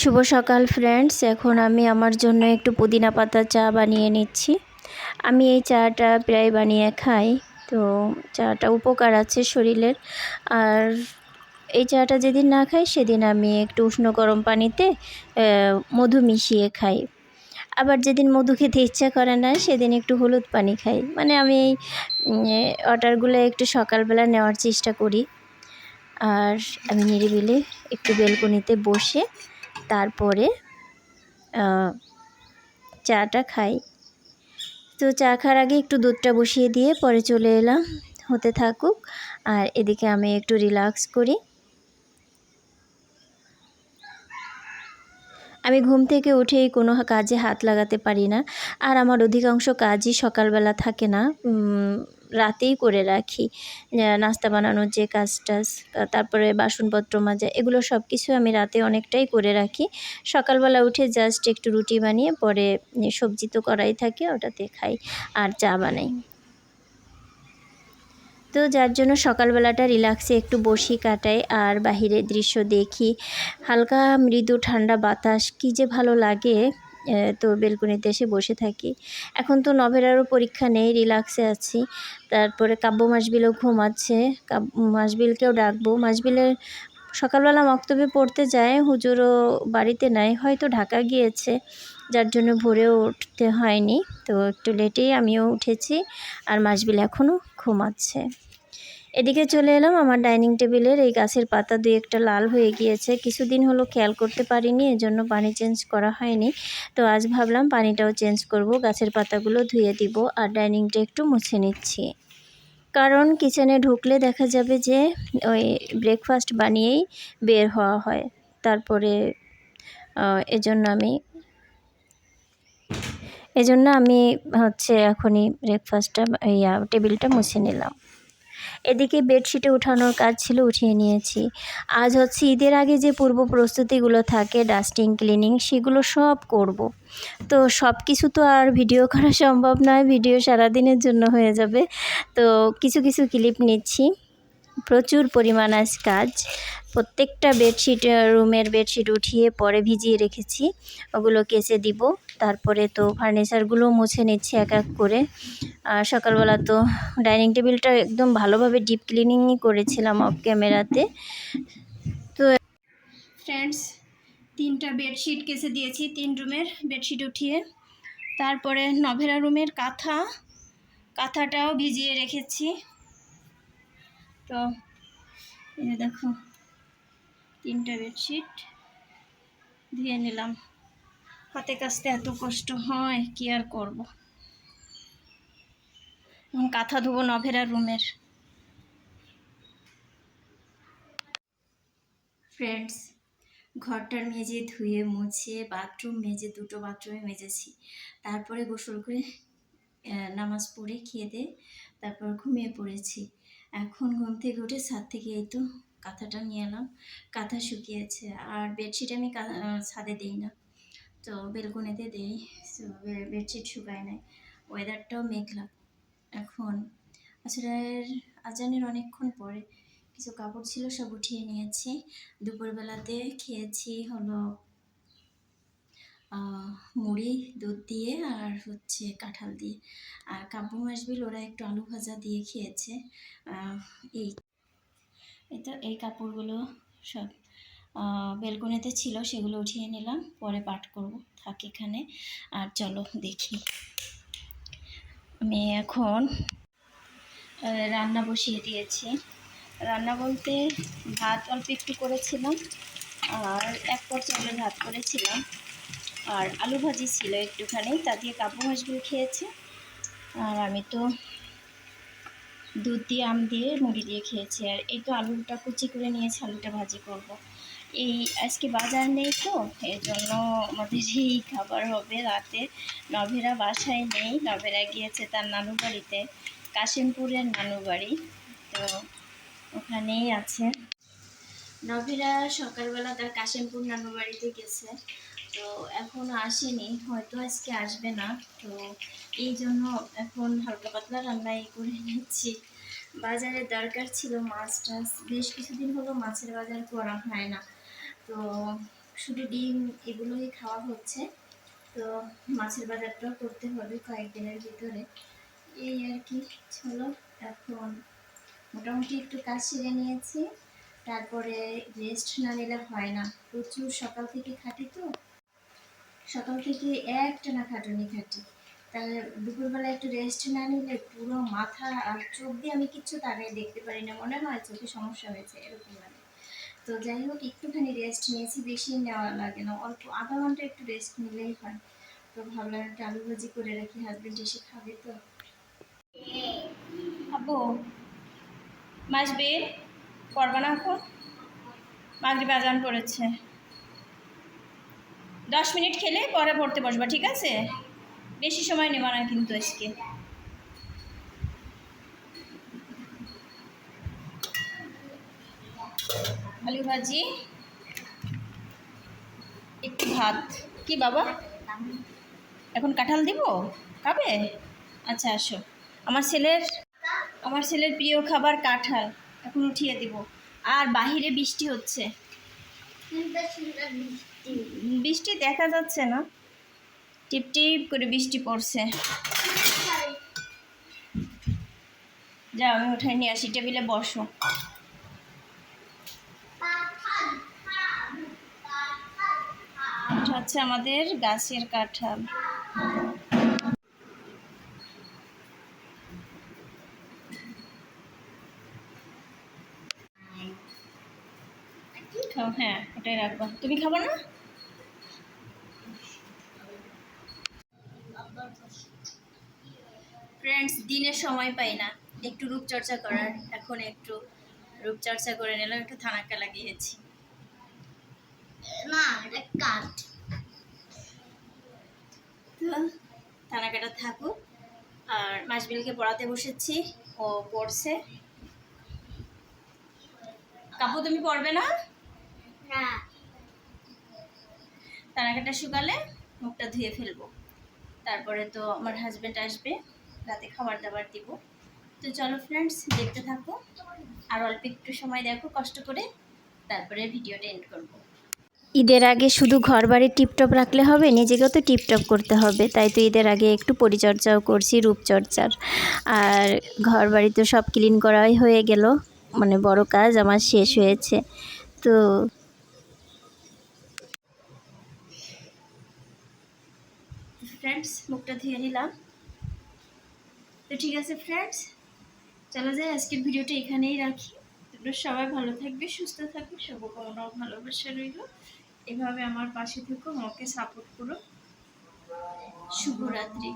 শুভ সকাল ফ্রেন্ডস এখন আমি আমার জন্য একটু পুদিনা পাতা চা বানিয়ে নিচ্ছি। আমি এই চাটা প্রায় বানিয়ে খাই। তো চাটা উপকার আছে শরীরের। আর এই চাটা যেদিন না খাই, সেদিন আমি একটু উষ্ণ গরম পানিতে মধু মিশিয়ে খাই। আবার যেদিন মধু খেতে ইচ্ছা করে না, সেদিন একটু হলুদ পানি খাই। মানে আমি এই অর্ডারগুলো একটু সকালবেলা নেওয়ার চেষ্টা করি। আর আমি নিরিবিলি একটু বেলকনিতে বসে তারপরে চাটা খাই। তো চা খাওয়ার আগে একটু দুধটা বসিয়ে দিয়ে পরে চলে এলাম, হতে থাকুক। আর এদিকে আমি একটু রিল্যাক্স করি। আমি ঘুম থেকে উঠেই কোনো কাজে হাত লাগাতে পারি না। আর আমার অধিকাংশ কাজই সকালবেলা থাকে না। রাতেই করে রাখি। নাস্তা বানানোর যে কাজ টাজ তারপরে বাসনপত্র মাজা, এগুলো সব কিছু আমি রাতে অনেকটাই করে রাখি। সকালবেলা উঠে জাস্ট একটু রুটি বানিয়ে পরে সবজি তো করাই থাকে, ওটাতে খাই আর চা বানাই। তো যার জন্য সকালবেলাটা রিল্যাক্সে একটু বসি কাটাই আর বাহিরের দৃশ্য দেখি। হালকা মৃদু ঠান্ডা বাতাস, কী যে ভালো লাগে। তো বেলকুনিতে এসে বসে থাকি। এখন তো নভেরারও পরীক্ষা নেই রিল্যাক্সে আছি। তারপরে কাব্য মাসবিলও ঘুমাচ্ছে। কাব, মাসবিলকেও ডাকবো। মাসবিলের সকালবেলা মক্তবে পড়তে যায়, হুজুরও বাড়িতে নাই, হয়তো ঢাকা গিয়েছে। যার জন্য ভোরেও উঠতে হয়নি। তো একটু লেটেই আমিও উঠেছি, আর মাসবিল এখনও ঘুমাচ্ছে। এদিকে চলে এলাম আমার ডাইনিং টেবিলের এই গাছের পাতা দুই একটা লাল হয়ে গিয়েছে। কিছুদিন হলো খেয়াল করতে পারিনি, এজন্য পানি চেঞ্জ করা হয়নি। তো আজ ভাবলাম পানিটাও চেঞ্জ করব, গাছের পাতাগুলো ধুয়ে দিব আর ডাইনিংটা একটু মুছে নিচ্ছি। কারণ কিচেনে ঢুকলে দেখা যাবে যে ওই ব্রেকফাস্ট বানিয়েই বের হওয়া হয়। তারপরে এজন্য আমি এজন্য আমি হচ্ছে এখনই ব্রেকফাস্টটা, ইয়া, টেবিলটা মুছে নিলাম। এদিকে বেডশিটে উঠানোর কাজ ছিল, উঠিয়ে নিয়েছি। আজ হচ্ছে ঈদের আগে যে পূর্ব প্রস্তুতিগুলো থাকে, ডাস্টিং, ক্লিনিং, সেগুলো সব করব। তো সব কিছু তো আর ভিডিও করা সম্ভব নয়, ভিডিও সারাদিনের জন্য হয়ে যাবে। তো কিছু কিছু ক্লিপ নিচ্ছি। প্রচুর পরিমাণ আজ কাজ। প্রত্যেকটা বেডশিট রুমের বেডশিট উঠিয়ে পরে ভিজিয়ে রেখেছি। ওগুলো কেচে দিব। তারপরে তো ফার্নিচারগুলো মুছে নিচ্ছি এক এক করে। আর সকালবেলা তো ডাইনিং টেবিলটা একদম ভালোভাবে ডিপ ক্লিনিংই করেছিলাম অফ ক্যামেরাতে তো ফ্রেন্ডস তিনটা বেডশিট কেচে দিয়েছি, তিন রুমের বেডশিট উঠিয়ে। তারপরে নভেরা রুমের কাঁথা, কাঁথাটাও ভিজিয়ে রেখেছি। তো, এই দেখো, তিনটা বেডশিট ধুয়ে নিলাম। হাতে কাচতে এত কষ্ট হয়, কি আর করব? কাঁথা ধুবো নভেরা রুমের। ফ্রেন্ডস ঘরটার মেজে ধুয়ে মুছে বাথরুম মেজে দুটো বাথরুমে মেজেছি। তারপরে গোসল করে নামাজ পড়ে, খেয়ে দিয়ে তারপর ঘুমিয়ে পড়েছি। এখন ঘুম থেকে উঠে ছাদ থেকে এই তো কাঁথাটা নিয়ে এলাম। কাঁথা শুকিয়েছে আর বেডশিট আমি ছাদে দিই না। তো বেলকনিতে দিই বেডশিট শুকায় নাই। ওয়েদারটাও মেঘলা। এখন আসলে আজানের অনেকক্ষণ পরে কিছু কাপড় ছিল সব উঠিয়ে নিয়েছি। দুপুরবেলাতে খেয়েছি হলো মুড়ি, দুধ দিয়ে আর হচ্ছে কাঁঠাল দিয়ে। আর কাব্য মাসবিল ওরা একটু আলু ভাজা দিয়ে খেয়েছে। এই তো এই কাপড়গুলো সব। বেলকনিতে ছিল, সেগুলো উঠিয়ে নিলাম, পরে পাঠ করব, থাক এখানে। আর চলো দেখি। আমি এখন রান্না বসিয়ে দিয়েছি। রান্না বলতে ভাত অল্প একটু করেছিলাম, আর এক পর চাউলের ভাত করেছিলাম। আর আলু ভাজি ছিল একটুখানি, তা দিয়ে কাব্য মাছগুলো খেয়েছে। আর আমি তো দুধ দিয়ে, আম দিয়ে, মুড়ি দিয়ে খেয়েছি। আর এই তো আলুটা কুচি করে নিয়েছি, আলুটা ভাজি করব। এই আজকে বাজার নেই তো এই জন্য আমাদের এই খাবার হবে রাতে। নভেরা বাসায় নেই, নভেরা গিয়েছে তার নানু বাড়িতে, কাশিমপুরের নানু বাড়ি। তো ওখানেই আছে। নভেরা সকালবেলা তার কাশিমপুর নানু বাড়িতে গেছে। তো এখনও আসেনি, হয়তো আজকে আসবে না। তো এই জন্য এখন হালকা পাতলা রান্নাই করে নিচ্ছি। বাজারে দরকার ছিল মাছ টাছ, বেশ কিছুদিন হলো মাছের বাজার করা হয় না। তো শুধু ডিম এগুলোই খাওয়া হচ্ছে। তো মাছের বাজারটাও করতে হবে কয়েকদিনের ভিতরে। এই আর কি, চলো এখন মোটামুটি একটু কাজ সেরে নিয়েছি। তারপরে রেস্ট না নিলে হয় না। প্রচুর সকাল থেকে খাটি তো। সকাল থেকে একটা না খাটুনি খাটি। তাহলে দুপুরবেলা একটু রেস্ট না নিলে পুরো মাথা আর চোখ দিয়ে আমি কিচ্ছু তাকাই দেখতে পারি না। মনে হয় চোখে সমস্যা হয়েছে, এরকম লাগে। তো যাই হোক, একটুখানি রেস্ট নিয়েছি, বেশি নেওয়া লাগে না। অল্প আধা ঘণ্টা একটু রেস্ট নিলেই হয়। তো ভাবলাম একটু আলু ভাজি করে রাখি হাজবেন্ড এসে খাবে তো। আব্বু মাসবে পড়বা না এখন? মাগরিব আজান পড়েছে। দশ মিনিট খেলে পরে পড়তে বসবা, ঠিক আছে? বেশি সময় নেবা না কিন্তু আজকে। আলু ভাজি, একটু ভাত। কি বাবা? এখন কাঁঠাল দিব? খাবে? আচ্ছা আসো। আমার ছেলের আমার ছেলের প্রিয় খাবার কাঁঠাল। এখন উঠিয়ে দিব। আর বাহিরে বৃষ্টি হচ্ছে। বৃষ্টি দেখা যাচ্ছে না। টিপ টিপ করে বৃষ্টি পড়ছে। যাও, আমি উঠাই নিয়ে আসি, টেবিলে বসো। হচ্ছে আমাদের গাছের কাঁঠাল। হ্যাঁ ওটাই রাখবা। তুমি খাব না? ফ্রেন্ডস দিনের সময় পাই না। একটু রূপচর্চা করার। এখন একটু রূপচর্চা করে নিলাম একটু লাগিয়েছি। না এটা কাঠ তো থানাকাটা থাকুক। আর মাসবিলকে পড়াতে বসেছি ও পড়ছে। কাপু তুমি পড়বে না? না। তানাকাটা শুকালে মুখটা ধুয়ে ফেলব। তারপরে তো আমার হাজব্যান্ড আসবে, রাতে খাবার দাবার দিব। তো চলো ফ্রেন্ডস দেখতে থাকো। আর অল্প একটু সময় দেখো, কষ্ট করে। তারপরে ভিডিওটা এন্ড করব। ঈদের আগে শুধু ঘর বাড়ি টিপটপ রাখলে হবে, নিজেকেও তো টিপটপ করতে হবে। তাই তো ঈদের আগে একটু পরিচর্যাও করছি, রূপচর্চার। আর ঘর বাড়ি তো সব ক্লিন করাই হয়ে গেল। মানে বড় কাজ, আমার শেষ হয়েছে। তো ফ্রেন্ডস মুখটা ধুয়ে নিলাম। তো ঠিক আছে ফ্রেন্ডস চলো যাই, আজকের ভিডিওটা এখানেই রাখি। তোমরা সবাই ভালো থাকবে, সুস্থ থাকবে, শুভকামনাও ভালোবাসা রইল। এভাবে আমার পাশে থেকো, আমাকে সাপোর্ট করো। শুভরাত্রি।